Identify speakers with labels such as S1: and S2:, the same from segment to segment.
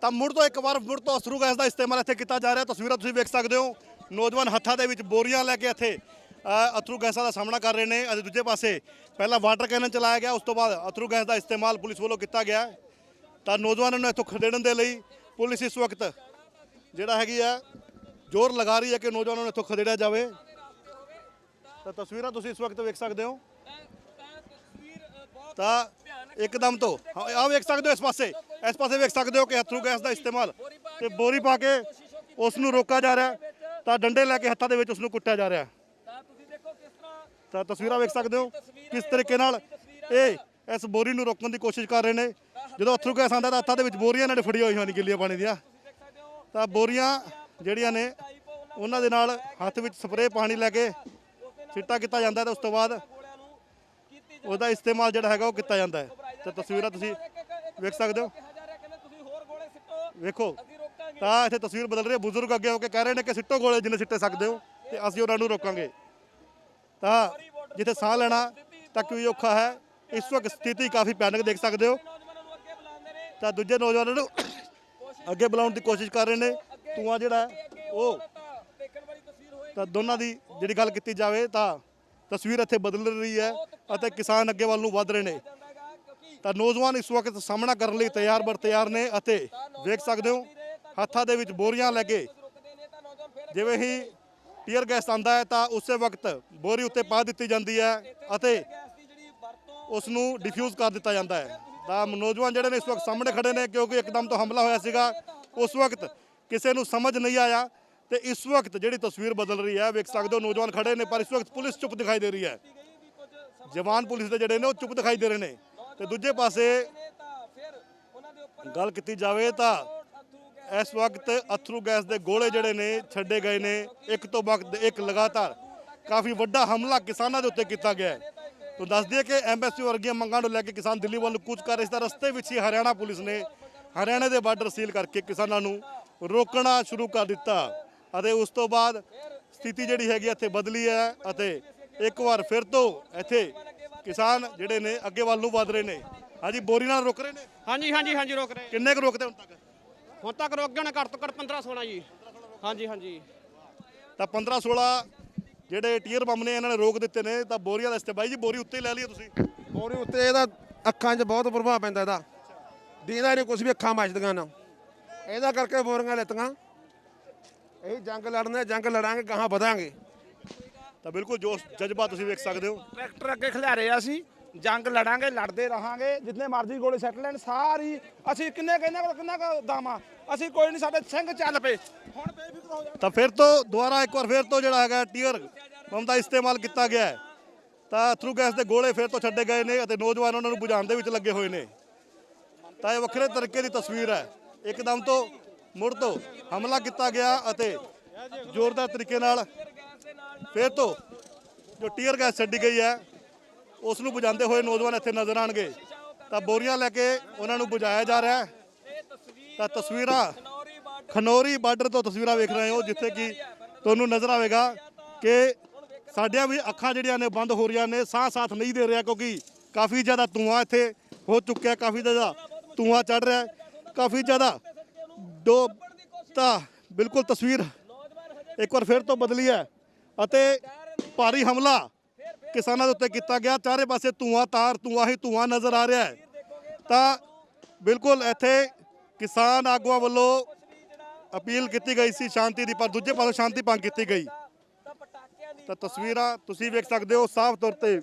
S1: ਤਾਂ ਮੁੜ ਤੋਂ ਇੱਕ ਵਾਰ ਮੁੜ ਤੋਂ ਅਸਰੂ ਗੈਸ ਦਾ ਇਸਤੇਮਾਲ ਇੱਥੇ ਕੀਤਾ ਜਾ ਰਿਹਾ। ਤਸਵੀਰਾਂ ਤੁਸੀਂ ਵੇਖ ਸਕਦੇ ਹੋ। ਨੌਜਵਾਨ ਹੱਥਾਂ ਦੇ ਵਿੱਚ ਬੋਰੀਆਂ ਲੈ ਕੇ ਇੱਥੇ ਅਥਰੂ ਗੈਸਾਂ ਦਾ ਸਾਹਮਣਾ ਕਰ ਰਹੇ ਨੇ। ਅਤੇ ਦੂਜੇ ਪਾਸੇ ਪਹਿਲਾਂ ਵਾਟਰ ਕੈਨਨ ਚਲਾਇਆ ਗਿਆ ਉਸ ਤੋਂ ਬਾਅਦ ਅਥਰੂ ਗੈਸ ਦਾ ਇਸਤੇਮਾਲ ਪੁਲਿਸ ਵੱਲੋਂ ਕੀਤਾ ਗਿਆ। ਤਾਂ ਨੌਜਵਾਨਾਂ ਨੂੰ ਇੱਥੋਂ ਖਦੇੜਨ ਦੇ ਲਈ ਪੁਲਿਸ ਇਸ ਵਕਤ ਜਿਹੜਾ ਹੈਗੀ ਆ ਜ਼ੋਰ ਲਗਾ ਰਹੀ ਹੈ ਕਿ ਨੌਜਵਾਨਾਂ ਨੂੰ ਇੱਥੋਂ ਖਦੇੜਿਆ ਜਾਵੇ। ਤਾਂ ਤਸਵੀਰਾਂ ਤੁਸੀਂ ਇਸ ਵਕਤ ਵੇਖ ਸਕਦੇ ਹੋ। ਤਾਂ ਇੱਕਦਮ ਤੋਂ ਹਾਂ, ਆਹ ਵੇਖ ਸਕਦੇ ਹੋ ਇਸ ਪਾਸੇ। ਇਸ ਪਾਸੇ ਵੇਖ ਸਕਦੇ ਹੋ ਕਿ ਹੱਥਰੂ ਗੈਸ ਦਾ ਇਸਤੇਮਾਲ ਤੇ ਬੋਰੀ ਪਾ ਕੇ ਉਸ ਨੂੰ ਰੋਕਾ ਜਾ ਰਿਹਾ ਹੈ, ਤਾਂ ਡੰਡੇ ਲੈ ਕੇ ਹੱਥਾਂ ਦੇ ਵਿੱਚ ਉਸ ਨੂੰ ਕੁੱਟਿਆ ਜਾ ਰਿਹਾ ਹੈ।
S2: ਤਾਂ
S1: ਤਸਵੀਰਾਂ ਵੇਖ ਸਕਦੇ ਹੋ ਕਿਸ ਤਰੀਕੇ ਨਾਲ ਇਹ ਇਸ ਬੋਰੀ ਨੂੰ ਰੋਕਣ ਦੀ ਕੋਸ਼ਿਸ਼ ਕਰ ਰਹੇ ਨੇ। ਜਦੋਂ ਅਥਰੂ ਗੈਸ ਆਉਂਦਾ ਤਾਂ ਹੱਥਾਂ ਦੇ ਵਿੱਚ ਬੋਰੀਆਂ ਇਹਨਾਂ ਨੇ ਫੜੀਆਂ ਹੋਈਆਂ ਨੇ ਗਿੱਲੀਆਂ ਪਾਣੀ ਦੀਆਂ। ਤਾਂ ਬੋਰੀਆਂ ਜਿਹੜੀਆਂ ਨੇ ਉਹਨਾਂ ਦੇ ਨਾਲ ਹੱਥ ਵਿੱਚ ਸਪਰੇਅ ਪਾਣੀ ਲੈ ਕੇ ਛਿੱਟਾ ਕੀਤਾ ਜਾਂਦਾ ਤੇ ਉਸ ਤੋਂ ਬਾਅਦ ਉਹਦਾ ਇਸਤੇਮਾਲ ਜਿਹੜਾ ਹੈਗਾ ਉਹ ਕੀਤਾ ਜਾਂਦਾ ਹੈ। ਤਾਂ ਤਸਵੀਰਾਂ ਤੁਸੀਂ ਵੇਖ ਸਕਦੇ ਹੋ
S2: ਕਿਹਾ ਜਾ ਰਿਹਾ ਕਹਿੰਦੇ ਤੁਸੀਂ ਹੋਰ ਗੋਲੇ ਸਿੱਟੋ
S1: ਵੇਖੋ ਤਾਂ ਇੱਥੇ ਤਸਵੀਰ ਬਦਲ ਰਹੀ ਹੈ। ਬਜ਼ੁਰਗ ਅੱਗੇ ਹੋ ਕੇ ਕਹਿ ਰਹੇ ਨੇ ਕਿ ਸਿੱਟੋ ਗੋਲੇ ਜਿੰਨੇ ਸਿੱਟੇ ਸਕਦੇ ਹੋ ਤੇ ਅਸੀਂ ਉਹਨਾਂ ਨੂੰ ਰੋਕਾਂਗੇ। ਤਾਂ ਜਿੱਥੇ ਸਾਹ ਲੈਣਾ ਤੱਕ ਵੀ ਔਖਾ ਹੈ ਇਸ ਵਕਤ ਸਥਿਤੀ ਕਾਫੀ ਭਿਆਨਕ ਦੇਖ ਸਕਦੇ ਹੋ। ਤਾਂ ਦੂਜੇ ਨੌਜਵਾਨਾਂ ਨੂੰ ਅੱਗੇ ਬੁਲਾਉਣ ਦੀ ਕੋਸ਼ਿਸ਼ ਕਰ ਰਹੇ ਨੇ। ਧੂੰਆਂ ਜਿਹੜਾ ਉਹ
S2: ਤਾਂ
S1: ਦੋਨਾਂ ਦੀ ਜਿਹੜੀ ਗੱਲ ਕੀਤੀ ਜਾਵੇ ਤਾਂ ਤਸਵੀਰ ਇੱਥੇ ਬਦਲ ਰਹੀ ਹੈ ਅਤੇ ਕਿਸਾਨ ਅੱਗੇ ਵੱਲ ਨੂੰ ਵਧ ਰਹੇ ਨੇ। ਤਾਂ ਨੌਜਵਾਨ ਇਸ ਵਕਤ ਸਾਹਮਣਾ ਕਰਨ ਲਈ ਤਿਆਰ ਬਰ ਤਿਆਰ ਨੇ ਅਤੇ ਵੇਖ ਸਕਦੇ ਹੋ, ਹੱਥਾਂ ਦੇ ਵਿੱਚ ਬੋਰੀਆਂ ਲੈ ਕੇ ਜਿਵੇਂ ਹੀ ਟੀਅਰ ਗੈਸ ਆਂਦਾ ਹੈ ਤਾਂ ਉਸੇ ਵਕਤ ਬੋਰੀ ਉੱਤੇ ਪਾ ਦਿੱਤੀ ਜਾਂਦੀ ਹੈ ਅਤੇ ਉਸ ਨੂੰ ਡਿਫਿਊਜ਼ ਕਰ ਦਿੱਤਾ ਜਾਂਦਾ ਹੈ। ਤਾਂ ਨੌਜਵਾਨ ਜਿਹੜੇ ਨੇ ਇਸ ਵਕਤ ਸਾਹਮਣੇ ਖੜੇ ਨੇ ਕਿਉਂਕਿ ਇੱਕਦਮ ਤੋਂ ਹਮਲਾ ਹੋਇਆ ਸੀਗਾ, ਉਸ ਵਕਤ ਕਿਸੇ ਨੂੰ ਸਮਝ ਨਹੀਂ ਆਇਆ ਤੇ ਇਸ ਵਕਤ ਜਿਹੜੀ ਤਸਵੀਰ ਬਦਲ ਰਹੀ ਹੈ, ਵੇਖ ਸਕਦੇ ਹੋ ਨੌਜਵਾਨ ਖੜੇ ਨੇ ਪਰ ਇਸ ਵਕਤ ਪੁਲਿਸ ਚੁੱਪ ਦਿਖਾਈ ਦੇ ਰਹੀ ਹੈ। ਜਵਾਨ ਪੁਲਿਸ ਦੇ ਜਿਹੜੇ ਨੇ ਉਹ ਚੁੱਪ ਦਿਖਾਈ ਦੇ ਰਹੇ ਨੇ। ਤੇ ਦੂਜੇ ਪਾਸੇ ਗੱਲ ਕੀਤੀ ਜਾਵੇ ਤਾਂ ਇਸ ਵਕਤ ਅਥਰੂ ਗੈਸ ਦੇ ਗੋਲੇ ਜਿਹੜੇ ਨੇ ਛੱਡੇ ਗਏ ਨੇ। ਇੱਕ ਤੋਂ ਵਕਤ ਇੱਕ ਲਗਾਤਾਰ ਕਾਫੀ ਵੱਡਾ ਹਮਲਾ ਕਿਸਾਨਾਂ ਦੇ ਉੱਤੇ ਕੀਤਾ ਗਿਆ ਹੈ। ਤੋਂ ਦੱਸ ਦਈਏ ਕਿ ਐਮਐਸਪੀ ਵਰਗੀਆਂ ਮੰਗਾਂ ਨੂੰ ਲੈ ਕੇ ਕਿਸਾਨ ਦਿੱਲੀ ਵੱਲ ਕੂਚ ਕਰ ਰਹੇ ਸੀ। ਤਾਂ ਰਸਤੇ ਵਿੱਚ ਹੀ ਹਰਿਆਣਾ ਪੁਲਿਸ ਨੇ ਹਰਿਆਣੇ ਦੇ ਬਾਰਡਰ ਸੀਲ ਕਰਕੇ ਕਿਸਾਨਾਂ ਨੂੰ ਰੋਕਣਾ ਸ਼ੁਰੂ ਕਰ ਦਿੱਤਾ ਅਤੇ ਉਸ ਤੋਂ ਬਾਅਦ ਸਥਿਤੀ ਜਿਹੜੀ ਹੈਗੀ ਇੱਥੇ ਬਦਲੀ ਹੈ ਅਤੇ ਇੱਕ ਵਾਰ ਫਿਰ ਤੋਂ ਇੱਥੇ ਕਿਸਾਨ ਜਿਹੜੇ ਨੇ ਅੱਗੇ ਵੱਲ ਨੂੰ ਵਧ ਰਹੇ ਨੇ। ਹਾਂਜੀ ਬੋਰੀ ਨਾਲ ਰੁਕ ਰਹੇ ਨੇ?
S3: ਹਾਂਜੀ ਹਾਂਜੀ ਹਾਂਜੀ ਰੋਕ ਰਹੇ।
S1: ਕਿੰਨੇ ਕੁ ਰੁਕਦੇ ਹੁਣ ਤੱਕ?
S3: ਹੁਣ ਤੱਕ ਰੋਕ ਗਏ ਨੇ ਘੱਟ ਤੋਂ ਘੱਟ 15 16 ਜੀ। ਹਾਂਜੀ ਹਾਂਜੀ।
S1: ਤਾਂ 15 16 ਜਿਹੜੇ ਟੀਅਰ ਬੰਮ ਨੇ ਇਹਨਾਂ ਨੇ ਰੋਕ ਦਿੱਤੇ ਨੇ। ਤਾਂ ਬੋਰੀਆਂ ਦਾ ਇਸਤੇ ਬਾਈ ਜੀ ਬੋਰੀ ਉੱਤੇ ਲੈ ਲਈਏ ਤੁਸੀਂ।
S4: ਉਹਦੇ ਉੱਤੇ ਇਹਦਾ ਅੱਖਾਂ 'ਚ ਬਹੁਤ ਪ੍ਰਭਾਵ ਪੈਂਦਾ ਇਹਦਾ। ਦੀਦਾ ਨਹੀਂ ਕੁਝ ਵੀ ਅੱਖਾਂ ਮੱਚਦੀਆਂ ਨਾ। ਇਹਦਾ ਕਰਕੇ ਬੋਰੀਆਂ ਲੈਤੀਆਂ। ਇਹ ਜੰਗ ਲੜਨੇ ਜੰਗ ਲੜਾਂਗੇ ਗਾਹਾਂ ਵਧਾਂਗੇ।
S1: ਤਾਂ ਬਿਲਕੁਲ ਜੋਸ਼ ਜਜ਼ਬਾ ਤੁਸੀਂ ਵੇਖ ਸਕਦੇ ਹੋ।
S5: ਟਰੈਕਟਰ ਅੱਗੇ ਖਿਲਾਰੇ ਆ ਅਸੀਂ ਜੰਗ ਲੜਾਂਗੇ ਲੜਦੇ ਰਹਾਂਗੇ। ਜਿੰਨੇ ਮਰਜ਼ੀ ਗੋਲੇ ਸੱਟ ਲੈਣ ਸਾਰੀ ਅਸੀਂ ਕਿੰਨੇ ਕਿੰਨਾ ਕਿੰਨਾ ਦਾਮਾ ਅਸੀਂ ਕੋਈ ਨਹੀਂ ਸਾਡੇ ਸਿੰਘ ਚੱਲ ਪਏ। ਹੁਣ ਬੇਫਿਕਰ ਹੋ ਜਾ
S1: ਤਾਂ ਫਿਰ ਤੋਂ ਦੁਬਾਰਾ ਇੱਕ ਵਾਰ ਫਿਰ ਤੋਂ ਜਿਹੜਾ ਹੈਗਾ ਟੀਅਰ ਬੰਮ ਦਾ ਇਸਤੇਮਾਲ ਕੀਤਾ ਗਿਆ ਹੈ। ਤਾਂ ਥਰੂ ਗੈਸ ਦੇ ਗੋਲੇ ਫਿਰ ਤੋਂ ਛੱਡੇ ਗਏ ਨੇ ਅਤੇ ਨੌਜਵਾਨ ਉਹਨਾਂ ਨੂੰ ਬੁਝਾਉਣ ਦੇ ਵਿੱਚ ਲੱਗੇ ਹੋਏ ਨੇ। ਤਾਂ ਇਹ ਵੱਖਰੇ ਤਰੀਕੇ ਦੀ ਤਸਵੀਰ ਹੈ। ਇੱਕਦਮ ਤੋਂ ਮੁੜ ਤੋਂ ਹਮਲਾ ਕੀਤਾ ਗਿਆ ਅਤੇ ਜ਼ੋਰਦਾਰ ਤਰੀਕੇ ਨਾਲ ਫਿਰ ਤੋਂ ਜੋ ਟੀਅਰ ਗੈਸ ਛੱਡੀ ਗਈ ਹੈ ਉਸ ਨੂੰ ਬੁਝਾਉਂਦੇ ਹੋਏ ਨੌਜਵਾਨ ਇੱਥੇ ਨਜ਼ਰ ਆਣਗੇ ਤਾਂ ਬੋਰੀਆਂ ਲੈ ਕੇ ਉਹਨਾਂ ਨੂੰ ਬੁਝਾਇਆ ਜਾ ਰਿਹਾ ਹੈ। ਤਾਂ ਤਸਵੀਰਾਂ ਖਨੌਰੀ ਬਾਰਡਰ ਤੋਂ ਤਸਵੀਰਾਂ ਵੇਖ ਰਹੇ ਹੋ, ਜਿੱਥੇ ਕਿ ਤੁਹਾਨੂੰ ਨਜ਼ਰ ਆਵੇਗਾ ਕਿ ਸਾਡੀਆਂ ਵੀ ਅੱਖਾਂ ਜਿਹੜੀਆਂ ਨੇ ਬੰਦ ਹੋ ਰਹੀਆਂ ਨੇ ਸਾਹ ਸਾਥ ਨਹੀਂ ਦੇ ਰਿਹਾ ਕਿਉਂਕਿ ਕਾਫੀ ਜ਼ਿਆਦਾ ਧੂਆਂ ਇੱਥੇ ਹੋ ਚੁੱਕਿਆ ਕਾਫੀ ਜ਼ਿਆਦਾ ਧੂਆਂ ਚੜ ਰਿਹਾ ਕਾਫੀ ਜ਼ਿਆਦਾ ਦੋ ਤਾਂ ਬਿਲਕੁਲ ਤਸਵੀਰ ਇੱਕ ਵਾਰ ਫਿਰ ਤੋਂ ਬਦਲੀ ਹੈ। ਅਤੇ ਭਾਰੀ ਹਮਲਾ ਕਿਸਾਨਾਂ ਦੇ ਉੱਤੇ ਕੀਤਾ ਗਿਆ। ਚਾਰੇ ਪਾਸੇ ਧੂਆਂ, ਤਾਰ, ਧੂਆਂ ਹੀ ਧੂਆਂ ਨਜ਼ਰ ਆ ਰਿਹਾ ਹੈ। ਤਾਂ ਬਿਲਕੁਲ ਇੱਥੇ ਕਿਸਾਨ ਆਗੂਆਂ ਵੱਲੋਂ ਅਪੀਲ ਕੀਤੀ ਗਈ ਸੀ ਸ਼ਾਂਤੀ ਦੀ, ਪਰ ਦੂਜੇ ਪਾਸੇ ਸ਼ਾਂਤੀ ਭੰਗ ਕੀਤੀ ਗਈ।
S2: ਤਾਂ
S1: ਤਸਵੀਰਾਂ ਤੁਸੀਂ ਵੇਖ ਸਕਦੇ ਹੋ, ਸਾਫ਼ ਤੌਰ ਤੇ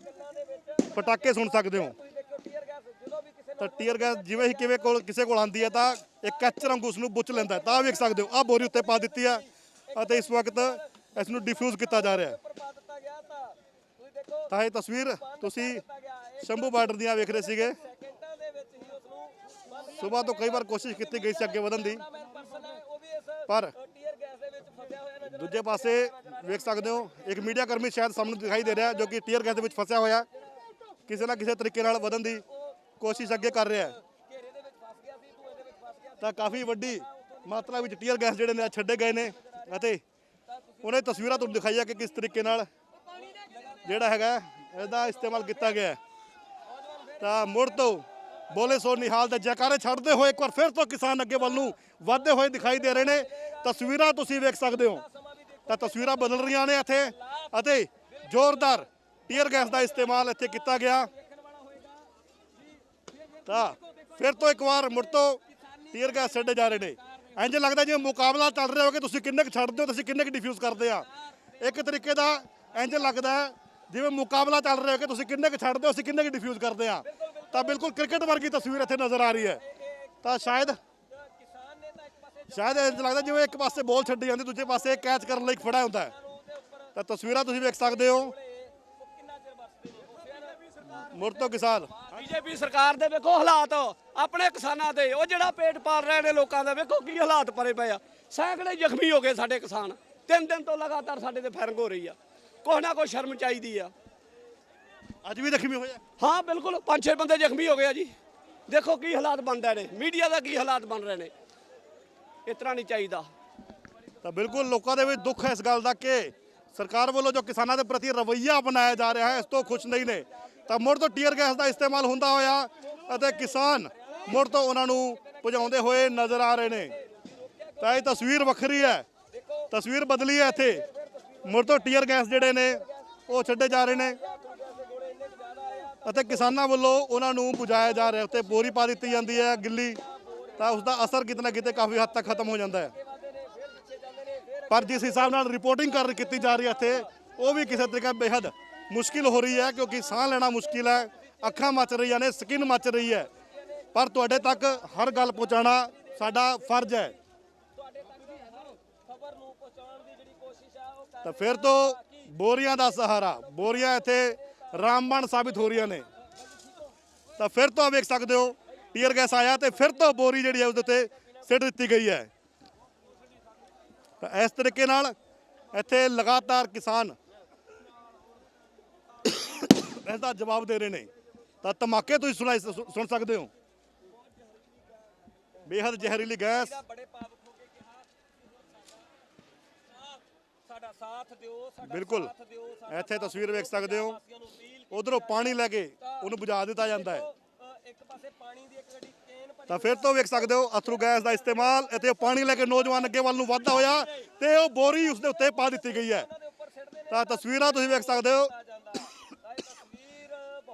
S1: ਪਟਾਕੇ ਸੁਣ ਸਕਦੇ ਹੋ। ਤਾਂ ਟੀਅਰ ਗੈਸ ਜਿਵੇਂ ਹੀ ਕਿਵੇਂ ਕੋਲ, ਕਿਸੇ ਕੋਲ ਆਂਦੀ ਹੈ ਤਾਂ ਇੱਕ ਕੈਚਰ ਵਾਂਗੂ ਉਸ ਨੂੰ ਬੁੱਚ ਲੈਂਦਾ ਤਾਂ ਵੇਖ ਸਕਦੇ ਹੋ, ਆਹ ਬੋਰੀ ਉੱਤੇ ਪਾ ਦਿੱਤੀ ਹੈ। ਅਤੇ ਇਸ ਵਕਤ ਇਸ ਨੂੰ ਡਿਫਿਊਜ਼ ਕੀਤਾ ਜਾ ਰਿਹਾ ਹੈ।
S2: ਤਾਂ
S1: ਇਹ ਤਸਵੀਰ ਤੁਸੀਂ ਸ਼ੰਭੂ ਬਾਰਡਰ ਦੀਆਂ ਵੇਖ ਰਹੇ ਸੀਗੇ। ਸਵੇਰ ਤੋਂ ਕਈ ਵਾਰ ਕੋਸ਼ਿਸ਼ ਕੀਤੀ ਗਈ ਸੀ ਅੱਗੇ ਵਧਣ ਦੀ। ਪਰ ਦੂਜੇ ਪਾਸੇ ਵੇਖ ਸਕਦੇ ਹੋ ਇੱਕ ਮੀਡੀਆ ਕਰਮੀ ਸ਼ਾਇਦ ਸਾਹਮਣੇ ਦਿਖਾਈ ਦੇ ਰਿਹਾ ਜੋ ਕਿ ਟੀਅਰ ਗੈਸ ਦੇ ਵਿੱਚ ਫਸਿਆ ਹੋਇਆ। ਕਿਸੇ ਨਾ ਕਿਸੇ ਤਰੀਕੇ ਨਾਲ ਵਧਣ ਦੀ ਕੋਸ਼ਿਸ਼ ਅੱਗੇ ਕਰ ਰਿਹਾ ਤਾਂ ਕਾਫੀ ਵੱਡੀ ਮਾਤਰਾ ਵਿੱਚ ਟੀਅਰ ਗੈਸ ਜਿਹੜੇ ਨੇ ਛੱਡੇ ਗਏ ਨੇ ਅਤੇ ਉਹਨੇ ਤਸਵੀਰਾਂ ਤੁਹਾਨੂੰ ਦਿਖਾਈਆਂ ਕਿ ਕਿਸ ਤਰੀਕੇ ਨਾਲ ਜਿਹੜਾ ਹੈਗਾ ਇਹਦਾ ਇਸਤੇਮਾਲ ਕੀਤਾ ਗਿਆ ਹੈ। ਤਾਂ ਮੁੜ ਤੋਂ ਬੋਲੇ ਸੋ ਨਿਹਾਲ ਦੇ ਜੈਕਾਰੇ ਛੱਡਦੇ ਹੋਏ ਇੱਕ ਵਾਰ ਫਿਰ ਤੋਂ ਕਿਸਾਨ ਅੱਗੇ ਵੱਲ ਨੂੰ ਵਧਦੇ ਹੋਏ ਦਿਖਾਈ ਦੇ ਰਹੇ ਨੇ। ਤਸਵੀਰਾਂ ਤੁਸੀਂ ਵੇਖ ਸਕਦੇ ਹੋ। ਤਾਂ ਤਸਵੀਰਾਂ ਬਦਲ ਰਹੀਆਂ ਨੇ ਇੱਥੇ ਅਤੇ ਜ਼ੋਰਦਾਰ ਟੀਅਰ ਗੈਸ ਦਾ ਇਸਤੇਮਾਲ ਇੱਥੇ ਕੀਤਾ ਗਿਆ। ਤਾਂ ਫਿਰ ਤੋਂ ਇੱਕ ਵਾਰ ਮੁੜ ਤੋਂ ਟੀਅਰ ਗੈਸ ਛੱਡੇ ਜਾ ਰਹੇ ਨੇ। ਇੰਜ ਲੱਗਦਾ ਜਿਵੇਂ ਮੁਕਾਬਲਾ ਚੱਲ ਰਿਹਾ ਹੋਵੇ ਤੁਸੀਂ ਕਿੰਨੇ ਕੁ ਛੱਡਦੇ ਹੋ, ਤੁਸੀਂ ਕਿੰਨੇ ਕੁ ਡਿਫਿਊਜ਼ ਕਰਦੇ ਆ। ਇੱਕ ਤਰੀਕੇ ਦਾ ਇੰਜ ਲੱਗਦਾ ਜਿਵੇਂ ਮੁਕਾਬਲਾ ਚੱਲ ਰਿਹਾ ਹੋਵੇ ਤੁਸੀਂ ਕਿੰਨੇ ਕੁ ਛੱਡਦੇ ਹੋ, ਅਸੀਂ ਕਿੰਨੇ ਕੁ ਡਿਫਿਊਜ਼ ਕਰਦੇ ਆ। ਤਾਂ ਬਿਲਕੁਲ ਕ੍ਰਿਕਟ ਵਰਗੀ ਤਸਵੀਰ ਇੱਥੇ ਨਜ਼ਰ ਆ ਰਹੀ ਹੈ। ਤਾਂ ਸ਼ਾਇਦ ਸ਼ਾਇਦ ਇੰਜ ਲੱਗਦਾ ਜਿਵੇਂ ਇੱਕ ਪਾਸੇ ਬੋਲ ਛੱਡੀ ਜਾਂਦੀ, ਦੂਜੇ ਪਾਸੇ ਕੈਚ ਕਰਨ ਲਈ ਫੜਾ ਹੁੰਦਾ ਤਾਂ ਤਸਵੀਰਾਂ ਤੁਸੀਂ ਵੇਖ ਸਕਦੇ ਹੋ।
S2: ਉਹ
S1: ਮੁੜ ਤੋਂ ਕਿਸਾਨ।
S3: ਬੀਜੇਪੀ ਸਰਕਾਰ ਦੇ ਵੇਖੋ ਹਾਲਾਤ ਆਪਣੇ ਕਿਸਾਨਾਂ ਦੇ ਉਹ ਜਿਹੜਾ ਪੇਟ ਪਾਲ ਰਹੇ ਨੇ ਲੋਕਾਂ ਦਾ ਵੇਖੋ ਕੀ ਹਾਲਾਤ ਪਰੇ ਪਏ ਆ। ਸੈਂਕੜੇ ਜ਼ਖਮੀ ਹੋ ਗਏ ਸਾਡੇ ਕਿਸਾਨ। ਤਿੰਨ ਦਿਨ ਤੋਂ ਲਗਾਤਾਰ ਸਾਡੇ ਤੇ ਫਾਇਰਿੰਗ ਹੋ ਰਹੀ ਆ। ਕੁਛ ਨਾ ਕੁਛ ਸ਼ਰਮ ਚਾਹੀਦੀ ਆ।
S1: ਅੱਜ ਵੀ ਜ਼ਖਮੀ ਹੋਏ ਆ?
S3: ਹਾਂ ਬਿਲਕੁਲ ਪੰਜ ਛੇ ਬੰਦੇ ਜ਼ਖਮੀ ਹੋ ਗਏ ਆ ਜੀ। ਦੇਖੋ ਕੀ ਹਾਲਾਤ ਬਣ ਰਹੇ ਨੇ। ਮੀਡੀਆ ਦਾ ਕੀ ਹਾਲਾਤ ਬਣ ਰਹੇ ਨੇ। ਇਸ ਤਰ੍ਹਾਂ ਨਹੀਂ ਚਾਹੀਦਾ।
S1: ਤਾਂ ਬਿਲਕੁਲ ਲੋਕਾਂ ਦੇ ਵਿੱਚ ਦੁੱਖ ਹੈ ਇਸ ਗੱਲ ਦਾ ਕਿ ਸਰਕਾਰ ਵੱਲੋਂ ਜੋ ਕਿਸਾਨਾਂ ਦੇ ਪ੍ਰਤੀ ਰਵੱਈਆ ਅਪਣਾਇਆ ਜਾ ਰਿਹਾ ਹੈ ਇਸ ਤੋਂ ਖੁਸ਼ ਨਹੀਂ ਨੇ। ਤਾਂ ਮੁੜ ਤੋਂ ਟੀਅਰ ਗੈਸ ਦਾ ਇਸਤੇਮਾਲ ਹੁੰਦਾ ਹੋਇਆ ਅਤੇ ਕਿਸਾਨ ਮੁੜ ਤੋਂ ਉਹਨਾਂ ਨੂੰ ਭਜਾਉਂਦੇ ਹੋਏ ਨਜ਼ਰ ਆ ਰਹੇ ਨੇ। ਤਾਂ ਇਹ ਤਸਵੀਰ ਵੱਖਰੀ ਹੈ। ਤਸਵੀਰ ਬਦਲੀ ਹੈ ਇੱਥੇ। ਮੁੜ ਤੋਂ ਟੀਅਰ ਗੈਸ ਜਿਹੜੇ ਨੇ, ਉਹ ਛੱਡੇ ਜਾ ਰਹੇ ਨੇ। ਅਤੇ ਕਿਸਾਨਾਂ ਵੱਲੋਂ ਉਹਨਾਂ ਨੂੰ ਬੁਝਾਇਆ ਜਾ ਰਿਹਾ। ਉੱਤੇ ਬੋਰੀ ਪਾ ਦਿੱਤੀ ਜਾਂਦੀ ਹੈ ਗਿੱਲੀ। ਤਾਂ ਉਸ ਦਾ ਅਸਰ ਕਿਤੇ ਨਾ ਕਿਤੇ ਕਾਫੀ ਹੱਦ ਤੱਕ ਖਤਮ ਹੋ ਜਾਂਦਾ ਹੈ। ਪਰ ਜਿਸ ਹਿਸਾਬ ਨਾਲ ਰਿਪੋਰਟਿੰਗ ਕਰ ਕੀਤੀ ਜਾ ਰਹੀ ਹੈ ਇੱਥੇ, ਉਹ ਵੀ ਕਿਸੇ ਤਰੀਕੇ ਬੇਹੱਦ ਮੁਸ਼ਕਿਲ ਹੋ ਰਹੀ ਹੈ ਕਿਉਂਕਿ ਸਾਹ ਲੈਣਾ ਮੁਸ਼ਕਿਲ ਹੈ, ਅੱਖਾਂ ਮੱਚ ਰਹੀਆਂ ਨੇ, ਸਕਿਨ ਮੱਚ ਰਹੀ ਹੈ। ਪਰ ਤੁਹਾਡੇ ਤੱਕ ਹਰ ਗੱਲ ਪਹੁੰਚਾਉਣਾ ਸਾਡਾ ਫਰਜ਼ ਹੈ। ਤਾਂ ਫਿਰ ਤੋਂ ਬੋਰੀਆਂ ਦਾ ਸਹਾਰਾ, ਬੋਰੀਆਂ ਇੱਥੇ ਰਾਮਬਣ ਸਾਬਿਤ ਹੋ ਰਹੀਆਂ ਨੇ। ਤਾਂ ਫਿਰ ਤੋਂ ਵੇਖ ਸਕਦੇ ਹੋ, ਟੀਅਰ ਗੈਸ ਆਇਆ ਤੇ ਫਿਰ ਤੋਂ ਬੋਰੀ ਜਿਹੜੀ ਹੈ ਉਹਦੇ ਉੱਤੇ ਸਿੱਟ ਦਿੱਤੀ ਗਈ ਹੈ। ਤਾਂ ਇਸ ਤਰੀਕੇ ਨਾਲ ਇੱਥੇ ਲਗਾਤਾਰ ਕਿਸਾਨ ਇਸ ਦਾ ਜਵਾਬ ਦੇ ਰਹੇ ਨੇ। ਤਾਂ ਧਮਾਕੇ ਤੁਸੀਂ ਸੁਣਾਈ ਸੁਣ ਸਕਦੇ ਹੋ। ਬੇਹੱਦ ਜ਼ਹਿਰੀਲੀ ਗੈਸ।
S2: ਬੜੇ ਭਾਵੁਕ ਹੋ ਕੇ ਕਿਹਾ। ਸਾਡਾ ਸਾਥ ਦਿਓ ਸਾਡਾ
S1: ਬਿਲਕੁਲ। ਇੱਥੇ ਤਸਵੀਰ ਵੇਖ ਸਕਦੇ ਹੋ। ਉਧਰੋਂ ਪਾਣੀ ਲੈ ਕੇ ਉਹਨੂੰ ਬੁਝਾ ਦਿੱਤਾ ਜਾਂਦਾ ਹੈ।
S2: ਅ, ਇੱਕ ਪਾਸੇ ਪਾਣੀ ਦੀ ਇੱਕ ਗੱਡੀ ਕੇਨ ਭਰੀ
S1: ਤਾਂ ਫਿਰ ਤੋਂ ਵੇਖ ਸਕਦੇ ਹੋ ਅਥਰੂ ਗੈਸ ਦਾ ਇਸਤੇਮਾਲ ਉਹ ਪਾਣੀ ਲੈ ਕੇ ਨੌਜਵਾਨ ਅੱਗੇ ਵੱਲ ਨੂੰ ਵੱਧਦਾ ਹੋਇਆ ਤੇ ਉਹ ਬੋਰੀ ਉਸ ਦੇ ਉੱਤੇ ਪਾ ਦਿੱਤੀ ਗਈ ਹੈ। ਤਾਂ ਤਸਵੀਰਾਂ ਤੁਸੀਂ ਵੇਖ ਸਕਦੇ ਹੋ।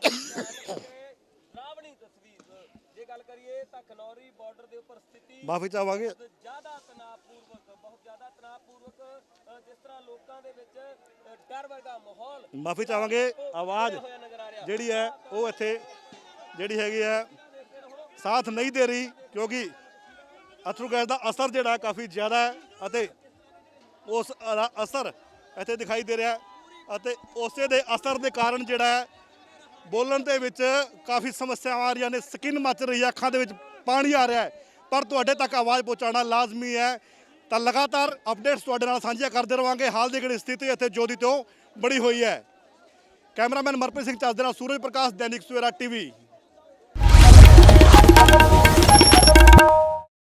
S2: ਤਸਵੀਰ ਬਹੁਤ ਭਿਆਨਕ ਤੇ ਡਰਾਵਣੀ ਤਸਵੀਰ ਜੇ ਗੱਲ ਕਰੀਏ ਤਾਂ ਖਨੌਰੀ ਬਾਰਡਰ ਦੇ ਉੱਪਰ ਸਥਿਤੀ
S1: ਮਾਫੀ ਚਾਹਾਂਗੇ।
S2: ਜ਼ਿਆਦਾ ਤਣਾਅਪੂਰਵਕ ਬਹੁਤ ਜ਼ਿਆਦਾ ਤਣਾਅਪੂਰਵਕ ਜਿਸ ਤਰ੍ਹਾਂ ਲੋਕਾਂ ਦੇ ਵਿੱਚ ਡਰ ਵਰਗਾ ਮਾਹੌਲ
S1: ਮਾਫੀ ਚਾਹਾਂਗੇ। ਆਵਾਜ਼ ਜਿਹੜੀ ਹੈ ਉਹ ਇੱਥੇ ਜਿਹੜੀ ਹੈਗੀ ਹੈ ਸਾਥ ਨਹੀਂ ਦੇ ਰਹੀ ਕਿਉਂਕਿ ਅਥਰੂ ਗੈਸ ਦਾ ਅਸਰ ਜਿਹੜਾ ਕਾਫੀ ਜ਼ਿਆਦਾ ਹੈ ਅਤੇ ਉਸ ਅਸਰ ਇੱਥੇ ਦਿਖਾਈ ਦੇ ਰਿਹਾ ਹੈ ਅਤੇ ਉਸੇ ਦੇ ਅਸਰ ਦੇ ਕਾਰਨ ਜਿਹੜਾ ਹੈ ਬੋਲਣ ਦੇ ਵਿੱਚ ਕਾਫੀ ਸਮੱਸਿਆਵਾਂ ਆ ਰਹੀਆਂ ਨੇ, ਸਕਿਨ ਮੱਚ ਰਹੀ ਹੈ ਅੱਖਾਂ ਦੇ ਵਿੱਚ ਪਾਣੀ ਆ ਰਿਹਾ ਹੈ। ਪਰ ਤੁਹਾਡੇ ਤੱਕ ਆਵਾਜ਼ ਪਹੁੰਚਾਉਣਾ ਲਾਜ਼ਮੀ ਹੈ। ਤਾਂ ਲਗਾਤਾਰ ਅਪਡੇਟਸ ਤੁਹਾਡੇ ਨਾਲ ਸਾਂਝੀਆਂ ਕਰਦੇ ਰਵਾਂਗੇ। ਹਾਲ ਦੀ ਘੜੀ ਸਥਿਤੀ ਇੱਥੇ ਜੋਦੀ ਤੋਂ ਬੜੀ ਹੋਈ ਹੈ। ਕੈਮਰਾਮੈਨ ਮਰਪ੍ਰੀਤ ਸਿੰਘ ਚੱਜ ਦੇ ਨਾਲ ਸੂਰਜ ਪ੍ਰਕਾਸ਼, ਦੈਨਿਕ ਸਵੇਰਾ ਟੀਵੀ।